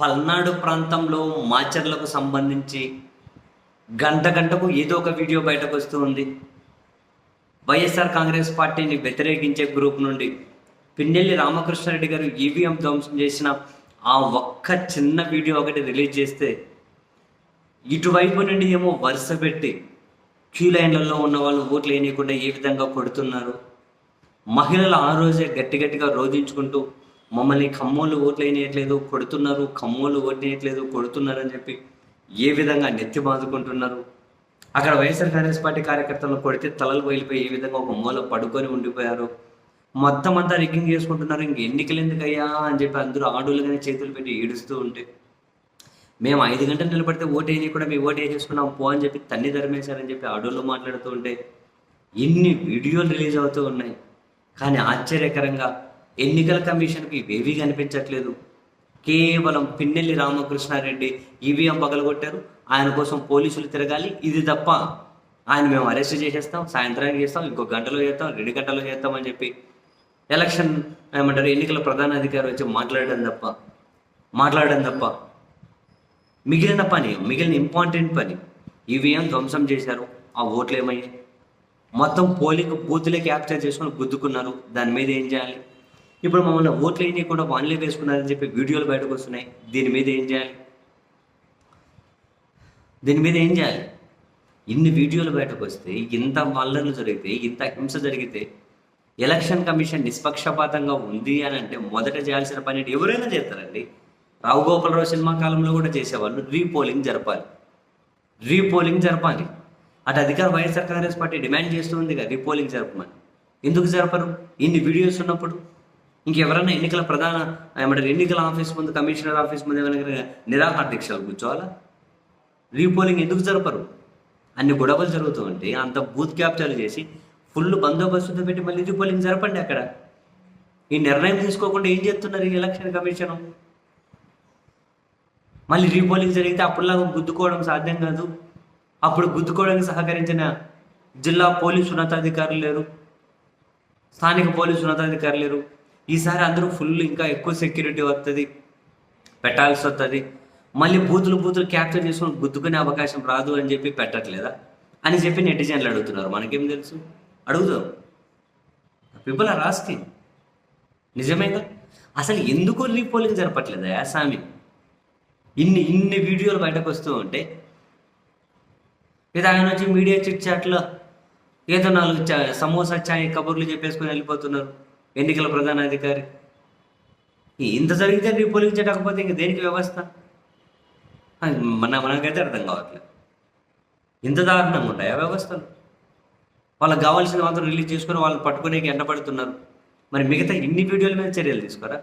పల్నాడు ప్రాంతంలో మాచర్లకు సంబంధించి గంట గంటకు ఏదో ఒక వీడియో బయటకు వస్తూ ఉంది. వైఎస్ఆర్ కాంగ్రెస్ పార్టీని వ్యతిరేకించే గ్రూప్ నుండి పిన్నెల్లి రామకృష్ణారెడ్డి గారు ఈవీఎం ధ్వంసం చేసిన ఆ ఒక్క చిన్న వీడియో ఒకటి రిలీజ్ చేస్తే ఇటువైపు నుండి ఏమో వరుస పెట్టి క్యూ లైన్లలో ఉన్న వాళ్ళు ఓట్లు వేయకుండా ఏ విధంగా కొడుతున్నారు? మహిళలు ఆ రోజే గట్టి గట్టిగా రోధించుకుంటూ మమ్మల్ని కమ్మోళ్ళు ఓట్లు కొడుతున్నారు కమ్మోళ్ళు ఓట్లేయట్లేదు కొడుతున్నారని కొడుతున్నారు అని చెప్పి ఏ విధంగా నెత్తి బాదుకుంటున్నారు? అక్కడ వైఎస్ఆర్ కాంగ్రెస్ పార్టీ కార్యకర్తలను కొడితే తలలు బయలిపోయి ఏ విధంగా ఒక మూల పడుకొని ఉండిపోయారు? మొత్తం అంతా రిగ్గింగ్ చేసుకుంటున్నారు ఇంక ఎన్నికలు ఎందుకయ్యా అని చెప్పి అందరూ ఆడోళ్ళుగానే చేతులు పెట్టి ఏడుస్తూ ఉంటే మేము ఐదు గంటలు నిలబడితే ఓటు వేయని కూడా మీ ఓటు వేసేసుకున్నాం పో అని చెప్పి తన్ని ధర్మేశారని చెప్పి ఆడోళ్ళు మాట్లాడుతూ ఉంటే ఇన్ని వీడియోలు రిలీజ్ అవుతూ ఉన్నాయి. కానీ ఆశ్చర్యకరంగా ఎన్నికల కమిషన్కి ఇవేవీ కనిపించట్లేదు. కేవలం పిన్నెల్లి రామకృష్ణారెడ్డి ఈవీఎం పగలగొట్టారు. ఆయన కోసం పోలీసులు తిరగాలి. ఇది తప్ప ఆయన మేము అరెస్ట్ చేసేస్తాం సాయంత్రానికి చేస్తాం ఇంకో గంటలో చేస్తాం రెండు గంటలో చేస్తాం అని చెప్పి ఎలక్షన్ ఏమంటారు ఎన్నికల ప్రధాన అధికారి వచ్చి మాట్లాడడం తప్ప మాట్లాడడం తప్ప మిగిలిన పని మిగిలిన ఇంపార్టెంట్ పని ఈవీఎం ధ్వంసం చేశారు. ఆ ఓట్లు ఏమయ్యాయి మొత్తం పోలింగ్ బూత్లే క్యాప్చర్ చేసుకొని గుద్దుకున్నారు. దాని మీద ఏం చేయాలి? ఇప్పుడు మమ్మల్ని ఓట్లు వేయని కూడా వేసుకున్నారని చెప్పి వీడియోలు బయటకు వస్తున్నాయి. దీని మీద ఏం చేయాలి? దీని మీద ఏం చేయాలి? ఇన్ని వీడియోలు బయటకు వస్తే ఇంత వల్లలు జరిగితే ఇంత హింస జరిగితే ఎలక్షన్ కమిషన్ నిష్పక్షపాతంగా ఉంది అని అంటే మొదట చేయాల్సిన పని ఎవరైనా చేస్తారండి. రావు గోపాలరావు సినిమా కాలంలో కూడా చేసేవాళ్ళు రీపోలింగ్ జరపాలి. రీపోలింగ్ జరపాలి. అటు అధికార వైఎస్ఆర్ కాంగ్రెస్ పార్టీ డిమాండ్ చేస్తూ ఉంది కదా రీపోలింగ్ జరపమని. ఎందుకు జరపరు? ఇన్ని వీడియోస్ ఉన్నప్పుడు ఇంకెవరైనా ఎన్నికల ప్రధాన ఏమంటారు ఎన్నికల ఆఫీస్ ముందు కమిషనర్ ఆఫీస్ ముందు ఏమైనా నిరాహార దీక్షలు కూర్చోవాలా? రీపోలింగ్ ఎందుకు జరపరు? అన్ని గొడవలు జరుగుతూ ఉంటే అంత బూత్ క్యాప్చర్లు చేసి ఫుల్ బందోబస్తుతో పెట్టి మళ్ళీ రీపోలింగ్ జరపండి అక్కడ. ఈ నిర్ణయం తీసుకోకుండా ఏం చేస్తున్నారు ఈ ఎలక్షన్ కమిషన్? మళ్ళీ రీపోలింగ్ జరిగితే అప్పుడులాగా గుద్దుకోవడం సాధ్యం కాదు. అప్పుడు గుద్దుకోవడానికి సహకరించిన జిల్లా పోలీసు ఉన్నతాధికారులు లేరు. స్థానిక పోలీసు ఉన్నతాధికారులు లేరు. ఈసారి అందరూ ఫుల్ ఇంకా ఎక్కువ సెక్యూరిటీ వస్తుంది పెట్టాల్సి వస్తుంది మళ్ళీ బూతులు బూతులు క్యాప్చర్ చేసుకుని గుద్దుకునే అవకాశం రాదు అని చెప్పి పెట్టట్లేదా? అని చెప్పి నెటిజన్లు అడుగుతున్నారు. మనకేం తెలుసు? అడుగుదాం. పీపుల్ ఆర్ ఆస్కింగ్ నిజమేగా? అసలు ఎందుకు రీపోలింగ్ జరపట్లేదా యాసామి ఇన్ని ఇన్ని వీడియోలు బయటకు వస్తూ ఉంటే. లేదా ఆయన వచ్చి మీడియా చిట్ చాట్లో ఏదో నాలుగు చా- సమోసా ఛాయ్ కబుర్లు చెప్పేసుకొని వెళ్ళిపోతున్నారు. ఎన్నికల ప్రధాన అధికారి. ఇంత జరిగితే రీపోలింగ్ చేయకపోతే ఇంక దేనికి వ్యవస్థ? మన మనకైతే అర్థం కావట్లేదు. ఇంత దారుణంగా ఉంటాయి ఆ వ్యవస్థలు? వాళ్ళకి కావాల్సిన మాత్రం రిలీజ్ చేసుకుని వాళ్ళని పట్టుకునే ఎండపడుతున్నారు మరి మిగతా ఇన్ని వీడియోల మీద చర్యలు తీసుకోరా?